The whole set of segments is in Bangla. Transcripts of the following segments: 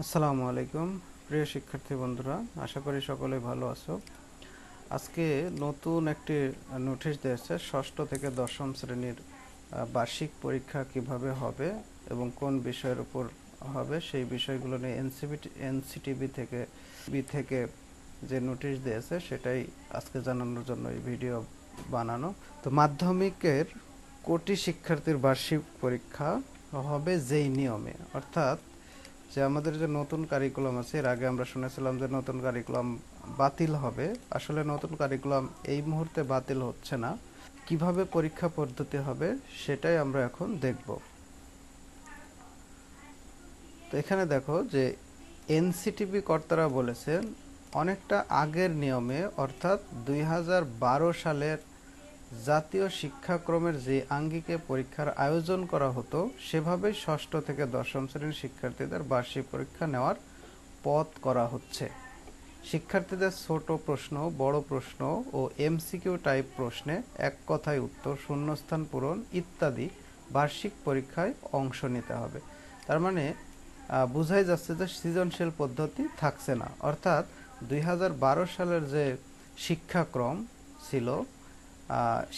আসসালামু আলাইকুম, প্রিয় শিক্ষার্থী বন্ধুরা, আশা করি সকলে ভালো আছো। আজকে নতুন একটি নোটিশ দিয়েছে, ষষ্ঠ থেকে দশম শ্রেণির বার্ষিক পরীক্ষা কীভাবে হবে এবং কোন বিষয়ের উপর হবে, সেই বিষয়গুলো নিয়ে এনসিবি এনসিটিভি থেকে, বি থেকে যে নোটিশ দিয়েছে, সেটাই আজকে জানানোর জন্য এই ভিডিও বানানো। তো মাধ্যমিকের কোটি শিক্ষার্থীর বার্ষিক পরীক্ষা হবে যেই নিয়মে, অর্থাৎ যে আমাদের যে নতুন কারিকুলাম আছে, এর আগে আমরা শুনেছিলাম যে নতুন কারিকুলাম বাতিল হবে। আসলে নতুন কারিকুলাম এই মুহূর্তে বাতিল হচ্ছে না। কীভাবে পরীক্ষা পদ্ধতি হবে সেটাই আমরা এখন দেখব। তো এখানে দেখো যে এনসিটিভি কর্তারা বলেছেন, অনেকটা আগের নিয়মে, অর্থাৎ দুই হাজার বারো সালের জাতীয় শিক্ষাক্রমের যে আঙ্গিকে পরীক্ষার আয়োজন করা হতো, সেভাবে ষষ্ঠ থেকে দশম শ্রেণির শিক্ষার্থীদের বার্ষিক পরীক্ষা নেওয়ার পথ করা হচ্ছে। শিক্ষার্থীদের ছোট প্রশ্ন, বড় প্রশ্ন ও এমসিকিউ টাইপ প্রশ্নে এক কথায় উত্তর, শূন্যস্থান পূরণ ইত্যাদি বার্ষিক পরীক্ষায় অংশ নিতে হবে। তার মানে বোঝাই যাচ্ছে যে সৃজনশীল পদ্ধতি থাকছে না। অর্থাৎ দুই হাজার বারো সালের যে শিক্ষাক্রম ছিল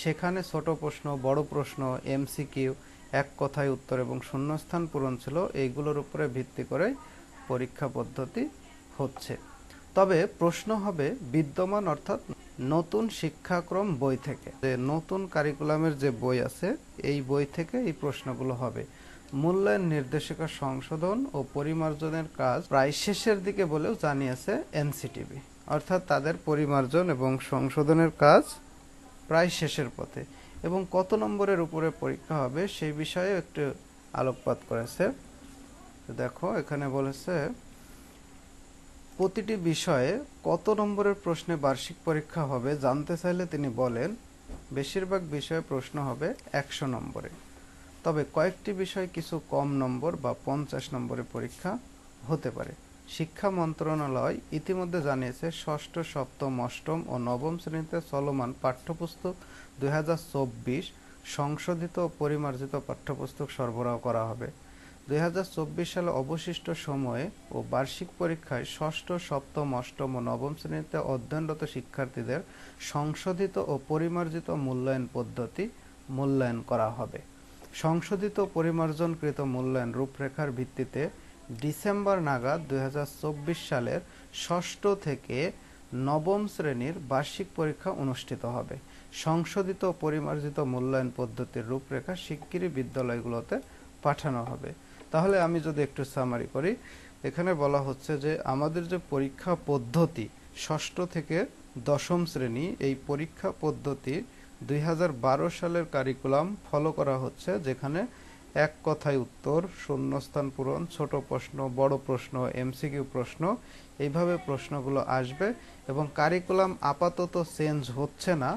সেখানে ছোট প্রশ্ন, বড় প্রশ্ন এমসিকিউ এক কথায় উত্তর এবং শূন্যস্থান পূরণ ছিল, এইগুলোর উপরে ভিত্তি করে পরীক্ষা পদ্ধতি হচ্ছে। তবে প্রশ্ন হবে বিদ্যমান অর্থাৎ নতুন শিক্ষাক্রম বই থেকে। যে নতুন কারিকুলামের যে বই আছে, এই বই থেকে এই প্রশ্নগুলো হবে। মূল্যায়ন, নির্দেশিকা, সংশোধন ও পরিমার্জনের কাজ প্রায় শেষের দিকে বলেও জানিয়েছে এনসিটিভি অর্থাৎ তাদের পরিমার্জন এবং সংশোধনের কাজ প্রায় শেষের পথে। এবং কত নম্বরের উপরে পরীক্ষা হবে সেই বিষয়ে একটু আলোকপাত করেছে। দেখো, এখানে বলেছে, প্রতিটি বিষয়ে কত নম্বরের প্রশ্নে বার্ষিক পরীক্ষা হবে জানতে চাইলে তিনি বলেন, বেশিরভাগ বিষয়ে প্রশ্ন হবে একশো নম্বরে। তবে কয়েকটি বিষয় কিছু কম নম্বর বা পঞ্চাশ নম্বরের পরীক্ষা হতে পারে। শিক্ষা মন্ত্রণালয় ইতিমধ্যে জানিয়েছে ষষ্ঠ, সপ্তম, অষ্টম ও নবম শ্রেণীতে চলমান পাঠ্যপুস্তক দুই সংশোধিত ও পরিমার্জিত পাঠ্যপুস্তক সরবরাহ করা হবে। দুই সালে অবশিষ্ট সময়ে ও বার্ষিক পরীক্ষায় ষষ্ঠ, সপ্তম, অষ্টম ও নবম শ্রেণীতে অধ্যয়নরত শিক্ষার্থীদের সংশোধিত ও পরিমার্জিত মূল্যায়ন পদ্ধতি মূল্যায়ন করা হবে। সংশোধিত পরিমার্জনকৃত মূল্যায়ন রূপরেখার ভিত্তিতে ডিসেম্বর নাগাদ দুই সালের ষষ্ঠ থেকে নবম শ্রেণির বার্ষিক পরীক্ষা অনুষ্ঠিত হবে। সংশোধিত পরিমার্জিত মূল্যায়ন পদ্ধতির রূপরেখা শিগগিরই বিদ্যালয়গুলোতে পাঠানো হবে। তাহলে আমি যদি একটু সামারি করি, এখানে বলা হচ্ছে যে আমাদের যে পরীক্ষা পদ্ধতি, ষষ্ঠ থেকে দশম শ্রেণি, এই পরীক্ষা পদ্ধতি দুই হাজার বারো সালের কারিকুলাম ফলো করা হচ্ছে, যেখানে এক কথায় উত্তর, শূন্যস্থান পূরণ, ছোট প্রশ্ন, বড় প্রশ্ন, এমসিকিউ প্রশ্ন, এইভাবে প্রশ্নগুলো আসবে এবং কারিকুলাম আপাতত চেঞ্জ হচ্ছে না।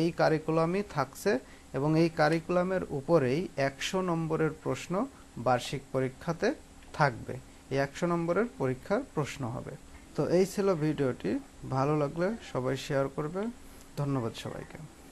এই কারিকুলামই থাকছে এবং এই কারিকুলামের উপরেই একশো নম্বরের প্রশ্ন বার্ষিক পরীক্ষাতে থাকবে। এই একশো নম্বরের পরীক্ষার প্রশ্ন হবে। তো এই ছিল ভিডিওটি। ভালো লাগলে সবাই শেয়ার করবে। ধন্যবাদ সবাইকে।